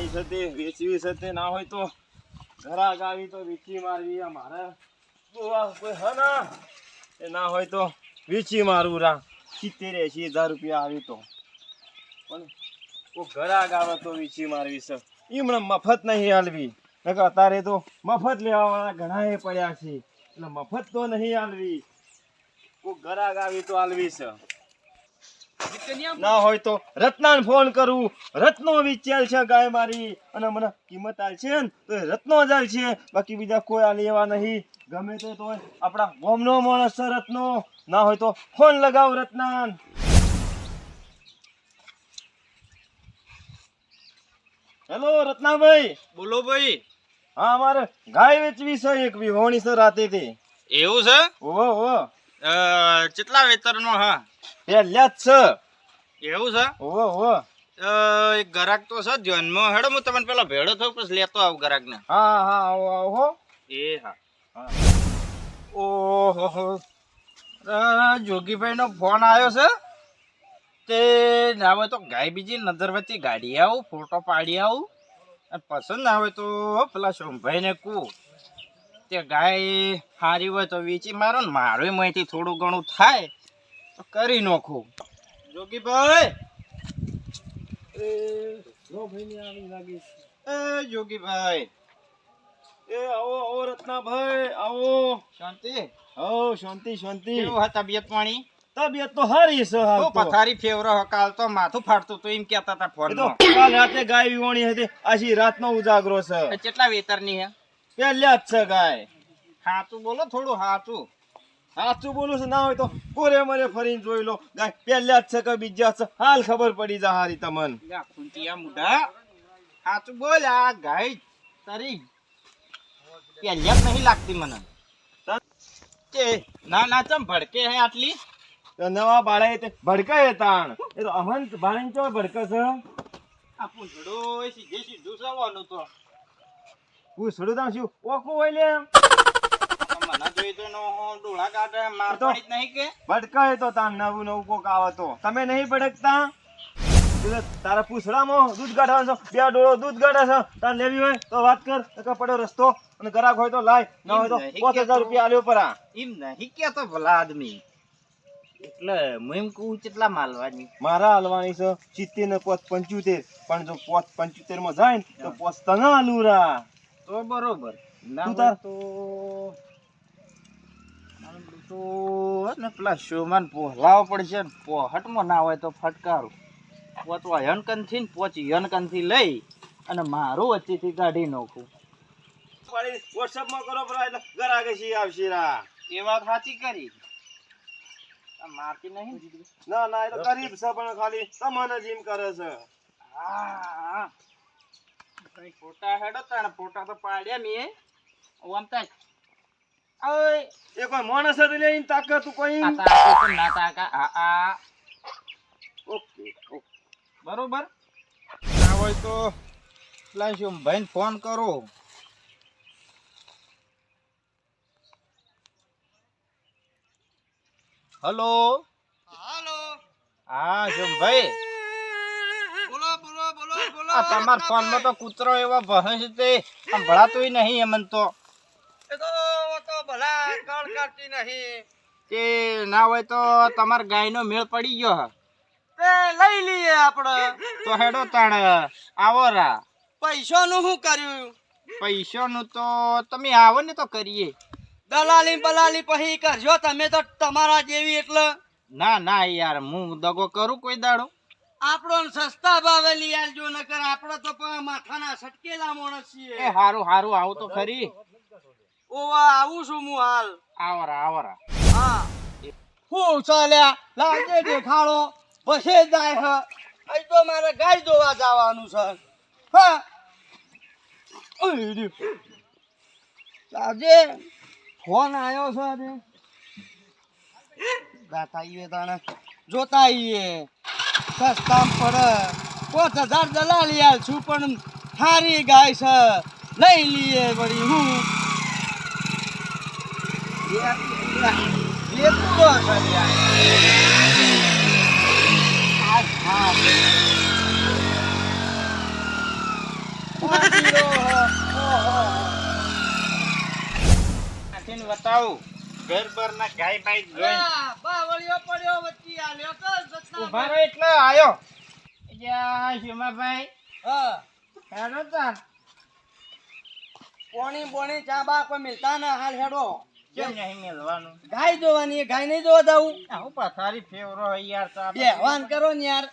લેવાની છે વેચવી છે ના હોય તો ઘરા ગાવી તો વેચી મારવી મારે. હ ના. એ ના હોય તો વેચી મારવું રા. સિત્તેર એસી હજાર રૂપિયા આવી તો. પણ કોઈ ઘરા ગાવે તો વેચી મારવી છે. એમણે મફત નહીં હાલવી નકર અત્યારે તો મફત લેવાવાળા ઘણા એ પડ્યા છે. એટલે મફત તો નહીં હાલવી કોઈ ઘરા ગાવી તો હાલવી છે. ના હોય તો રત્નાને ફોન કરું. રત્નો વિચાર છે ગાય મારી. અને મને કિંમત આલ છે ને તો રત્નો જ છે. બાકી બીજા કોઈ આ લેવા નહીં. ગમે તે તો આપણા ગોમનો માણસ છે રત્નો. ના હોય તો ફોન લગાવ રત્નાન. હેલો રત્નાભાઈ. બોલો ભાઈ. હા અમારે ગાય વેચવી છે એક વિહોણી છે રાતે થી એવું છે? ઓહો ઓહો. કેટલા વેતરનો હા? એ જ છે. એવું છે? ઓહો ઓહો એક ગરાક તો છે જન્મ હેડો હું તમને પેલા ભેળો થયો પછી લેતો આવું ગરાકને હા હા આવો આવો હો. એ હા. ઓહો જોગીભાઈ નો ફોન આવ્યો છે. તે ના હોય તો ગાય બીજી નજરવતી ગાડી આવું ફોટો પાડી આવું. અને પસંદ ના હોય તો પેલા સોમભાઈ ને કહું. તે ગાય સારી હોય તો વેચી મારો ને મારું માહિતી થોડું ઘણું થાય તો કરી નાખું. જોગીભાઈ! એ જોગીભાઈ! એ આવો આવો રત્નાભાઈ આવો. શાંતિ? હો શાંતિ શાંતિ. કેવું હા તબિયત પાણી? તબિયત તો હારી છે હાલ તો તો. પથારી ફેવરો કાલ તો માથું ફાડતું તો એમ કેતા હતા ફોન કાલ રાતે ગાય વિવાણી હતી આછી રાતનો ઉજાગરો છે. કેટલા વેતરની હે? પહેલા જ છે ગાય. હાચું બોલો થોડું હાચું. સાચું બોલું છે ના હોય તો કોરે મરે ફરીને જોઈ લો. ગાય પહેલા જ છે કે બીજા છે? હાલ ખબર પડી જા હારી તમન. ખૂંટિયા મુઢા. હાચું બોલ આ ગાય તારી. પહેલા જ નહીં લાગતી મને. કે ના ના ચમ ભડકે હે આટલી? નવા બાળા તે ભડકાય તાણ. એ તો અહંત બાળીને ચો ભડકે છે? આ પૂંછડો સીધે સીધું સવાનું તો. પૂછડું તાણ શું ઓખું હોય લે મને જોઈ તો નો ડોળા કાઢે માર તો- નહીં કે. ભટકાય તો તાણ નવું નવું કોક આવે તો. તમે નહીં ભડકતા? તારા પૂછડામાં દૂધ કાઢવાનું છો. બે ડોળો દૂધ કાઢે છે. તાર લેવી હોય તો વાત કર. નકર પડ્યો રસ્તો. અને ગરાક હોય તો લાય. ના હોય તો પાંચ હજાર રૂપિયા આલ્યો પરા. એમ નહીં કેતો ભલા આદમી. એટલે હું એમ કહું કેટલા માલવાની મારા હાલવાની છે સિત્તેર ને પોત પંચોતેર. પણ જો પોત પંચોતેરમાં જાય ને તો પોત તને હાલું રા. તો બરોબર. ના હોય તો તો ને પેલા શોમાન પોહલાવો પડશે ને પોહટમાં ના હોય તો ફટકારું. પોચ યનકન ને પોચ યનકન લઈ અને મારું વચ્ચેથી કાઢી નાખું. વોટ્સઅપમાં કરો પરા એટલે ગ્રાહક સી આવશે રા. એ વાત સાચી કરી. મારતી નહીં? ના ના એ તો ગરીબ છે પણ ખાલી તમને જીમ કરે છે. હા. કઈ ફોટા હેડો તાણે ફોટા તો પાડ્યા મેં. ઓમતા ઓય એ કોઈ માણસ જ લઈને તાકે તું કોઈ આ ના તાકા આ આ. Okay okay. બરોબર? ના હોય તો પેલા ભાઈને ફોન કરો. હલો? હાલો. હા શું ભાઈ? બોલો બોલો બોલો બોલો આ તમાર ફોનમાં તો કૂતરો એવો ભહે તે. સંભળાતોય નહીં એમન તો. એ તો ભલા કળ કરતી નહીં. તે ના હોય તો તમાર ગાયનો મેળ પડી ગયો હે. તે લઈ લઈએ આપણે. તો હેડો તાણ આવો રા. પૈસાનું શું કર્યું? પૈસાનું તો તમે આવો ને તો કરીએ. દલાલી બલાલી પછી કરજો તમે તો તમારા જેવી એટલે. ના ના યાર હું દગો કરું કોઈ દાડો? આપણો સસ્તા ભાવે લઈ આલજો નકર આપણે તો પણ માથાના સટકેલા માણસ એ છીએ હારું હારું આવું તો ખરી. ઓવા આવું છું હું હાલ. આવરા આવરા. હા. હું ચાલ્યા લાગે દેખાડો પછી જાય હ. અહીં તો મારે ગાય જોવા જવાનું છે. હા. ઓય ફોન આવ્યો છે આજે. જાતા આવીએ તાણે. જોતા આવીએ સસ્તામ પડે. પાંચ હજાર દલાલી આલ છું, પણ સારી ગાય છે. લઈ લઈએ વળી હું. બતાવું. ઘર ગાય બાય જોઈને. બાવળિયો પડ્યો વચ્ચે આલ્યો કર સતના ઊભા રહો એટલે આયો. યા શિમાભાઈ. હા. હેડો તાર. પોણી પોણી ચા બા કોઈ મિલતા ના હાલ હેડો. કેમ નહીં મેલવાનું? ગાય જોવાની ગાય નહીં જોવા દઉં આવું પથારી ફેવરો હોય યાર તો બે વાન કરો ને યાર.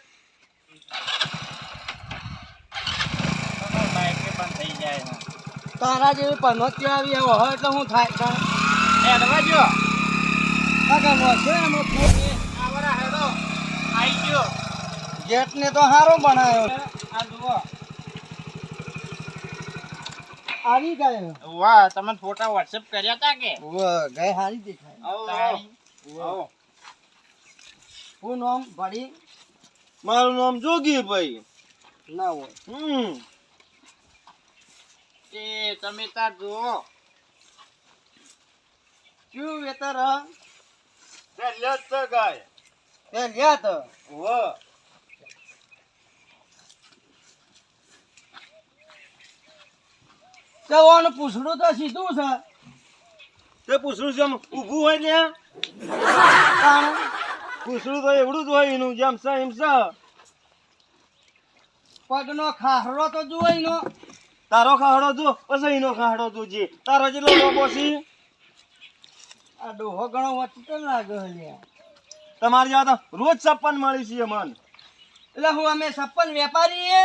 બાઈકે પણ થઈ જાય તારા જેવી પનોતી આવી હવે હોય એટલે હું થાય હેડવા જો કાકા નો છે એનો ફૂટ આવરા હેડો. આઈ ગયો. ગેટ ને તો હારો બનાવ્યો આ જુઓ. આવી ગયો. વાહ તમે ફોટા વોટ્સએપ કર્યા હતા કે? વાહ ગઈ હારી દેખાય. આવો. હું નામ ભાડી? મારું નામ જોગી ભાઈ. ના હોય. હમ. તે તમે તાર જુઓ. શું વેતર પહેલે જ છે ગાય. એ લ્યા તો. વાહ જવાનું પૂછડું તો સીધું છે. તે પૂછડું જેમ ઊભું હોય તાણ? પૂછડું તો એવડું જ હોય એનું જેમ છે એમ છે. પગનો ખાહરો તો જુઓ નો તારો ખાહડો જો પછી એનો ખાહડો જોજે તારો જેટલો લોબો છે આ ડોહો ઘણો વચ્ચે લાગે છે? લ્યા તમારે જ્યાં રોજ છપ્પન મળી છે મન. એટલે હું અમે સપ્પન વેપારી એ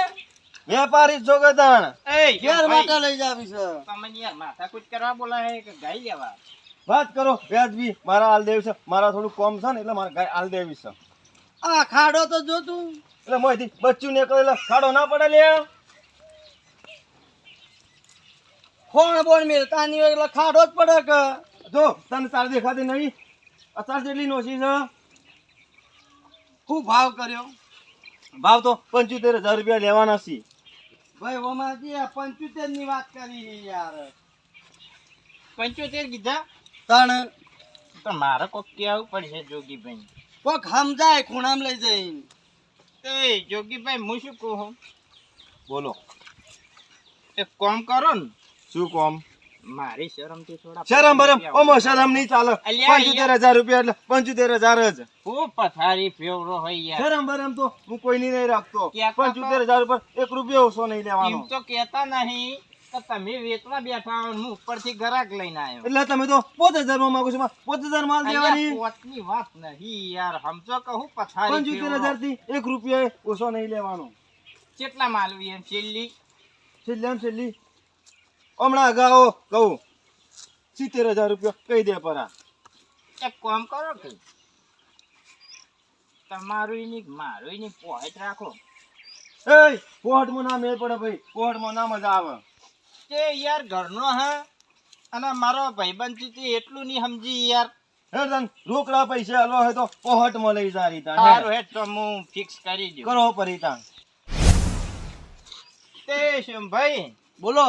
વેપારી છો કે તાણ. એય, ઘેર ભાઈ, લઈ જાવી છે? તમને યાર માથાકૂટ કરવા બોલાય કે ગાય લેવા? વાત કરો વ્યાજબી. મારા હાલ દેવી છે. મારા થોડું કોમ છે ને એટલે મારા ગાય હાલ દેવી છે. આ ખાડો તો જો તું એટલે મોયથી બચ્ચું નીકળે એટલે ખાડો ના પડે લે. ફોન બોન મેલતા નહીં એટલે ખાડો જ પડે કે? જો તને ચાર દેખાતી નહીં અત્યાર જેટલી નોશી છે. શું ભાવ કર્યો. ભાવ તો પંચોતેર હજાર રૂપિયા લેવાના છે. ભાઈ ઓમાજી પંચોતેરની વાત કરી યાર. પંચોતેર કીધા? તણ? તો મારે કોક કેવું પડશે જોગીભાઈ. કોક સમજાય ખૂણામ લઈ જઈને. એ જોગીભાઈ હું શું કહું? બોલો. એક કોમ કરો ને. શું કોમ? મારી શરમથી થોડા શરમ બરમ? ઓમો શરમ નહીં ચાલે. પંચોતેર હજાર રૂપિયા એટલે પંચોતેર હજાર જ. ખૂબ પથારી ફેવરો હોય યાર. શરમ બરમ તો હું કોઈની નહીં રાખતો. પંચોતેર હજાર ઉપર એક રૂપિયા ઓછો નહીં લેવાનો. તો કહેતા નહીં તમે વેચવા બેઠા હું ઉપરથી ગ્રાહક લઈને આવ્યો. એટલે તમે તો પોત હજારમાં માંગો છો. પોત હજાર માલ દેવાની. પોતની વાત નહીં યાર. સમજો કહું પથારી પંચોતેર. હજારથી એક રૂપિયા ઓછો નહીં લેવાનો. કેટલા માલવી એમ છેલ્લી? છેલ્લે છેલ્લી હમણાં અગાઉ કહું સિત્તેર હજાર રૂપિયા કહી દે પરા. એક કામ કરો કે તમારું મારું પોઈન્ટ રાખો. એ પોહટમાં ના મેળ પડે ભાઈ પોહટમાં ના મજા આવે. તે યાર ઘરનો હા અને મારો ભાઈબંધ તે એટલું નહીં સમજી યાર. હે તન રોકડા પૈસા હાલવા હોય તો પોહટમાં લઈ જા રીતા સારું હેઠ તો હું ફિક્સ કરી દઉં. કરો પરિતા. તે શું ભાઈ? બોલો.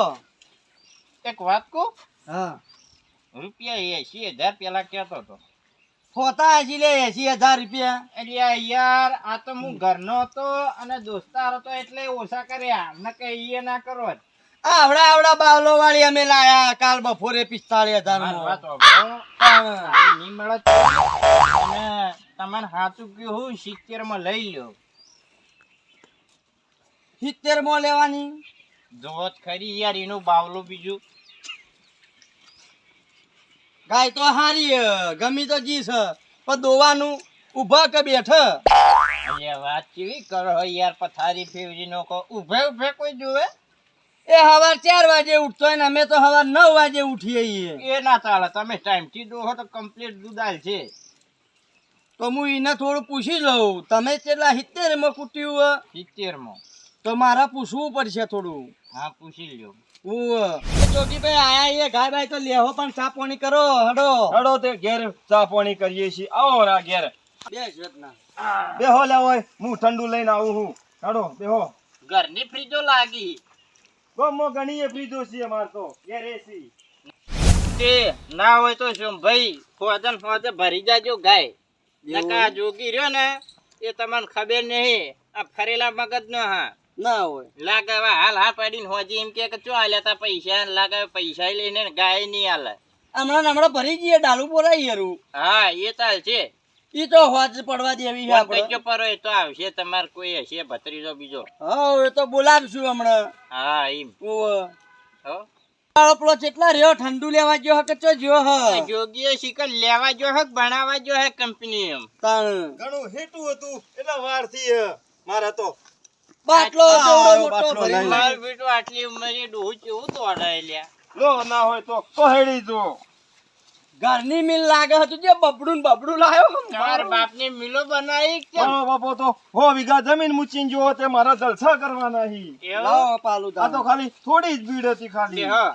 એક વાત કહું? હા. રૂપિયા એસી હજાર પેલા કહેતો હતો. ફોતા હજી લે એસી હજાર રૂપિયા. એટલે યાર આ તો હું ઘરનો હતો અને દોસ્તાર હતો એટલે ઓછા કર્યા. ન કે એ ના કરો આવડા આવડા બાવલો વાળી અમે લાયા. કાલ બપોરે પિસ્તાળીસ હજાર નહીં મળે તમારે સાચું કહ્યું હું સિત્તેરમાં લઈ લો સિત્તેરમાં લેવાની? જો ખરી યાર એનું બાવલું બીજું. ગાય તો હારી હે, ગમી તો જી છે પણ દોવાનું ઊભા કે બેઠ? અરે વાત કેવી કરો યાર પથારી ફેવરી નો કહો. ઉભે ઉભે કોઈ જોવે? એ હવાર ચાર વાગે ઉઠતો હોય ને અમે તો હવાર નવ વાગે ઉઠીએ એ ના ચાલે તમે ટાઈમથી દોહો તો કમ્પ્લીટ દુદાલ છે. તો હું એને થોડું પૂછી લઉં તમે કેટલા સિત્તેરમાં કૂટ્યું હે? સિત્તેરમાં તો મારે પૂછવું પડશે થોડું. હા પૂછી લ્યો. ઉવ્વ. જોગીભાઈ આયા એ ગાય બાય તો લેહો પણ ચા પાણી કરો હડો. હડો તે ઘેર ચા પાણી કરીએ છીએ. આવો રા ઘેર. બેહો લેવો હું ઠંડુ લઈને આવું હું હડો બેહો. ઘરની ફ્રીજો લાગી. ગમો એ ફ્રીજો છે અમાર તો ઘેર એસી તે ના હોય તો શું ભાઈ ફોજન ફોજે ભરી જાજો ગાય. નકા જોગી રહ્યો ને એ તમને ખબર નહીં. આ ફરેલા મગજ નો હા. ના હોય. લાગે હાલ હા પાડીને હોજી એમ કે ચો આલ્યા તા પૈસા? લાગે પૈસા લઈને ગાય નહીં હાલે. હમણાં હમણાં ભરી જઈએ ડાલુ પોરાઈ યારું હા એ ચાલ છે. ઈ તો હોજ પડવા દેવી છે આપણે કજો પરો એ તો આવશે તમાર કોઈ હશે ભત્રીજો બીજો. હા એ તો બોલાવશું હમણાં. હા એમ. ઓવે. હો? તારો પેલો રહ્યો ઠંડુ લેવા ગયો હકે ચો જ્યો હ જોગીએ શિકર લેવા જો હક જો હે કંપની એમ. તાણ. ઘણું હેઠું હતું એટલા વાર મારા તો બાટલો આ મોટો બાટલો માર બેટો આટલી ઉંમરે ડોહું કેવું દોડાય લ્યા લો ના હોય તો પહેડી જો. ઘરની મિલ લાગે હતું જે બબડું બબડું લાયો. તમારા બાપને મિલો બનાવી કે? મારો બાપો તો હો વીઘા જમીન મૂચીને જો તે મારા જલસા કરવાના હી લાવો પાલું આ તો ખાલી થોડી જ ભીડ હતી ખાલી. હા.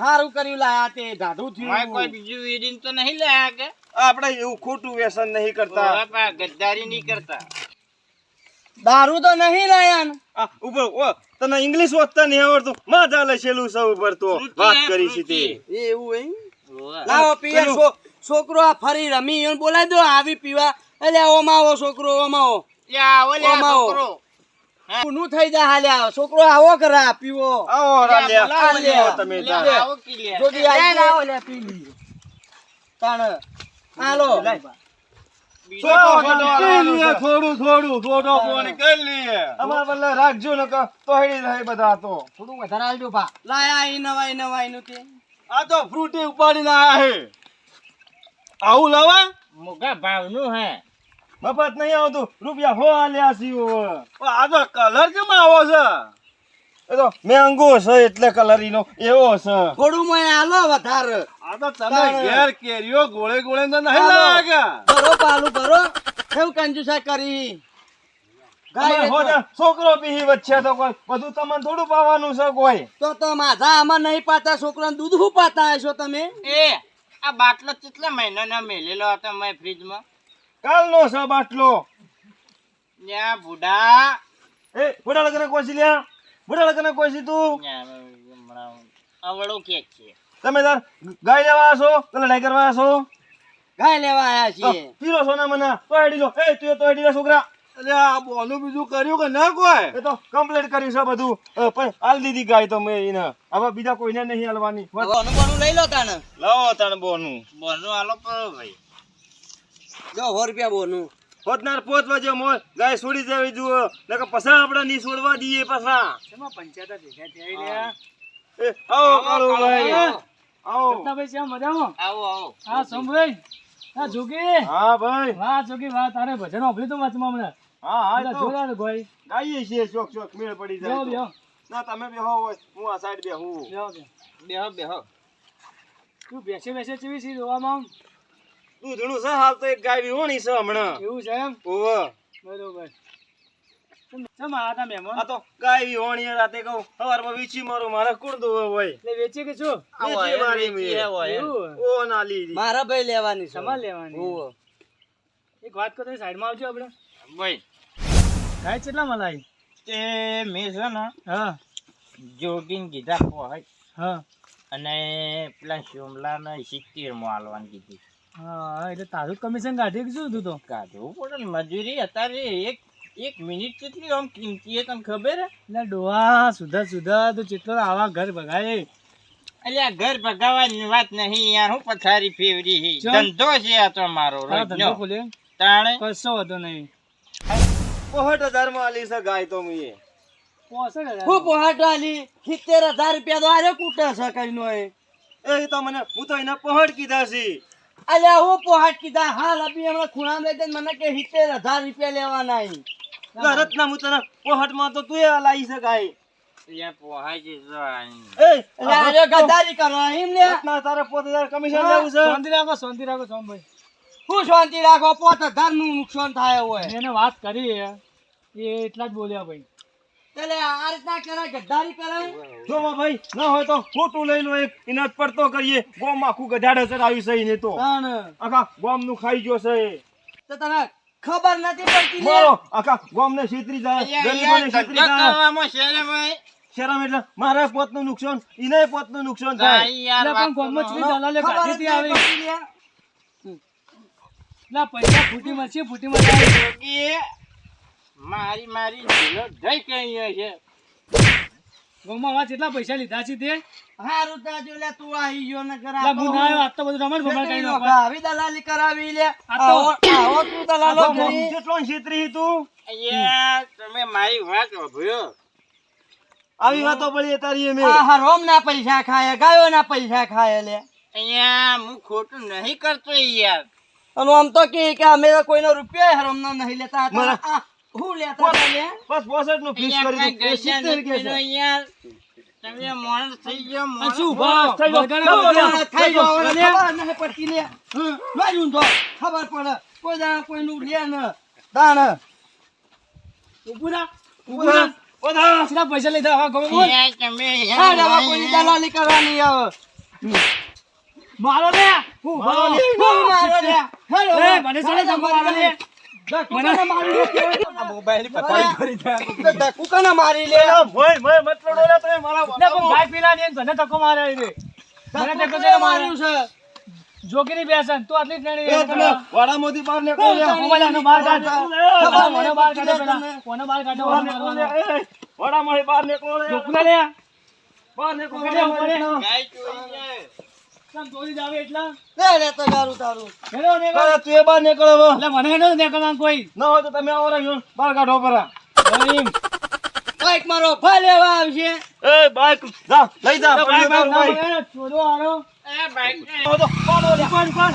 હારું કર્યું લાયા તે ઢાઢું થયું. કોઈ બીજું વેડીને તો નહીં લાયા કે? આપણે એવું ખોટું વ્યસન નહીં કરતા. ગદ્દારી નહીં કરતા. દારૂ તો નહીં લાયા ઉપર ઓ તને ઇંગ્લિશ વાંચતા નહીં આવડતું. માં ચાલે છેલ્લું સૌ ઉપર તો. વાત કરી છે તે. એવું એમ? લાવો પીવા છોકરો આ ફરી રમી. એને બોલાવી દો આવી પીવા. એટલે ઓમાવો છોકરો ઓમાવો ઓમાવો ઊનું થઈ જાય હાલ્યા છોકરો આવો કરા પીવો. આવો રાલ્યા તમે આવો કી લે. જોગી આવી લે પી લી તાણ. હાલો. થોડું થોડું થોડો ફોન કરી લઈએ અમાર બદલે રાખજો ને તો જાય બધા તો. થોડું વધારે આલજો ભા લાયા ઈ નવાઈ નવાઈ નું તે આ તો ફ્રૂટી ઉપાડીને આયા હે. આવું લાવા? મોગા ભાવનું હે. મફત નહીં આવતું રૂપિયા હો આલ્યા છીએ આ તો કલર કેમ આવો છે? એ તો મેંગો છે એટલે કલર ઈનો એવો છે. થોડું મને આલો વધારે. આ તો તમે ઘેર કેરીઓ ગોળે ગોળે તો હાલો. કરો પાલું કરો. કેવું કંજુસા કરી? ગાય છોકરો પીહી વચ્ચે તો કોઈ બધું તમને થોડું પાવાનું છે કોઈ. તો તો માધા આમાં નહીં પાતા છોકરાને દૂધ શું પાતા હશો તમે? એ આ બાટલો કેટલા મહિનાના મેલેલો હતો મેં ફ્રીજમાં? કાલનો છે બાટલો. ન્યા બુડા એ બુડા લગન કોસી લ્યા? બુડા લગન કોસી તું? ન્યા હમણાં અવળો કેક છે? તમે તાર ગાય લેવા છો કે લડાઈ કરવા છો ગાય લેવા આયા છીએ. પીરો છો ના મને? તો હેડી લો. એ તું તો હેડી લે છોકરા. અરે આ બોનું બીજું કર્યું કે ના કોઈ? એ તો કમ્પ્લીટ કર્યું છે બધું. પણ આલ દીધી ગાય તો મેં એને. હવે બીજા કોઈને નહીં હાલવાની. હવે બોનું લઈ લો તને લો તણ બોનું. બોનું હાલો પડો ભાઈ. જો સો રૂપિયા બોનું. પોતનાર પોત વાજે મોય ગાય છોડી દેવી જુઓ. નકર પછા આપણે નહીં છોડવા દઈએ પછા. એ આવો કાળો ભાઈ આવો. આવો આવો આવો. હા સોમભાઈ. હા જોગી. હા ભાઈ. વાહ જોગી વાહ તારે ભજન ઓફરી તો વાંચમાં હમણાં? હા હા તો જોયા ગોઈ ભાઈ. ગાઈએ છીએ ચોક ચોક મેળ પડી જાય બેહો તો. ના તમે બેહો હોય હું આ સાઈડ બેહું. બેહો બેહો. બેહો બેહો. તું બેસે બેસે ચીવી છી જોવામાં આમ? દૂધણું છે હાલ તો એક ગાય વિહોણી છે હમણાં. એવું છે એમ? ઓવે. બરોબર ચમ- ચમ આયા તા મહેમાન આ તો ગાય વિહોણી રાતે કહું સવારમાં વીછી મારો મારે કોણ દોવે હોય. એટલે વેચી કે શું? વેચી મારી વેચી મેં. આવો એમ. એવું ઓ ના લીધી મારા ભાઈ લેવાની છે. તમારે લેવાની. ઓવો. એક વાત કરો તો સાઈડમાં આવજો આપણે. ભાઈ. ગાય કેટલા મલાઈ તે મેં છે ને હા. જોગીને કીધા પોહજ હા. અને પેલા શોમલાને સિત્તેરમાં આલવાની કીધી. હા એટલે તારું કમિશન કાઢી કે શું તું તો? કાઢવું પડે મજૂરી અત્યારે એક એક મિનિટ કેટલી આમ કિંમતી તને ખબર હે? એટલે ડોહા સુધા સુધા તું જેટલો આવા ઘર ભગાય અલ્યા ઘર ભગાવાની વાત નહીં યાર હું પથારી ફેવરી હી. ધંધો છે આ તો મારો ધંધો ખોલે. તાણે? કશો હતો નહીં. પોહટ હજારમાં આલી છે ગાય તો મુએ. હું પોહાટ આલી? સિત્તેર હજાર રૂપિયા તો આરે કૂટે છે કઈ નો એ. એ તો મને હું તો એને પહોંચ કીધા છે. અલ્યા હું પોહાટ કીધા. હાલ અભી હમણાં ખૂણા લઈ મને કે સિત્તેર હજાર રૂપિયા લેવાના રત્ના હું તને પહોંચમાં તો તું એ લાવી શકાય શાંતિ રાખો શાંતિ રાખો સોમભાઈ. હું શાંતિ રાખો પોત હજારનું નુકસાન થાય હોય. એને વાત કરી એ. એટલા જ બોલ્યા ભાઈ. એટલે આ રીતના કરે ગદ્દારી કરે? જો ભાઈ ના હોય તો ખોટું લઈ લો એક. ઇનાજ પડતો કરીએ. ગોમ આખું ગધાડે આવ્યું છે તો. આખા ગોમનું ખાઈ ગયો છે તો તને ખબર નથી પડતી લે. મારો આખા ગોમ ને છેતરી જાય ગરીબોને છેતરી જાય ભાઈ શરમ એટલે મારા પોતનું નુકસાન ઇને પોતનું નુકસાન થાય એટલે પણ ગામમાં તો દલાલે ગાડીથી આવી. લે. પૈસા ફૂટી મળશે ફૂટી મળશે મારી મારી જઈ કઈ અહીંયા છે. આવા કેટલા પૈસા લીધા છે તે? હારું તાજો લે તું આવી ગયો ને કરા લા હું ના આવ્યો આજ તો બધું રમણ ભમણ કરી નાખો આવી દલાલી કરાવી લે. આ આવો આવો તું દલાલો આ કરી. કેટલો છેતરી તું. અહીંયા તમે મારી વાત સાંભળ્યો આવી વાતો પડી તારી મે આ રોમ ના પૈસા ખાય ગાયો ના પૈસા ખાય લે. અહીંયા હું ખોટું નહીં કરતો યાર. અને આમ તો કે કે અમે કોઈનો રૂપિયા હરમ ના નહીં લેતા આ હું લેતા હતા લે બસનું ફીસ કરી કાંઈ દીધું. એ ઘસ્યા સિત્તેર કે છે. યાર. તમે માણસ થઈ ગયો અને શું ઊભા થઈ ગયો. વળગાડે ચાલો, વળગાડે. ચાલો. થઈ ગયો. ખબર નહીં પડતી લે હમ, તો. ખબર પડે. કોઈ દાણા કોઈનું લે ન. દાણ. પૈસા લઈ હા ગમે બોલ. તમે હા યાર કોઈની દલાલી કરવાની આવે મારો લે હું ઊભા રહો. મારો લે હેલો મને મારો લે. જોગીની બેસન તું આટલી નાની તમે વાડામાંથી બહાર નીકળો લે. મોબાઈલ બહાર કાઢ. મને બહાર કાઢો પેલા. કોને બહાર કાઢો? વાડા વાડામાંથી બહાર નીકળો લે. જોકુના લે. બહાર નીકળો. ગાય ચોરી જાય કેમ ચોરી જ આવે એટલા? લે લે તો ગારું તારું હેલો, ને તું એ બહાર નીકળ હવે. એટલે મને હેડો નીકળવાનું કોઈ ના હોય તો તમે આવો રાખ્યો બહાર કાઢો પરા બાઈક મારો ભા લેવા આવશે એ બાઈક જા લઈ જા બાઈક. છોડો આરો એ બાઈક તો, પાડો લે. ઉપાડ, ઉપાડ.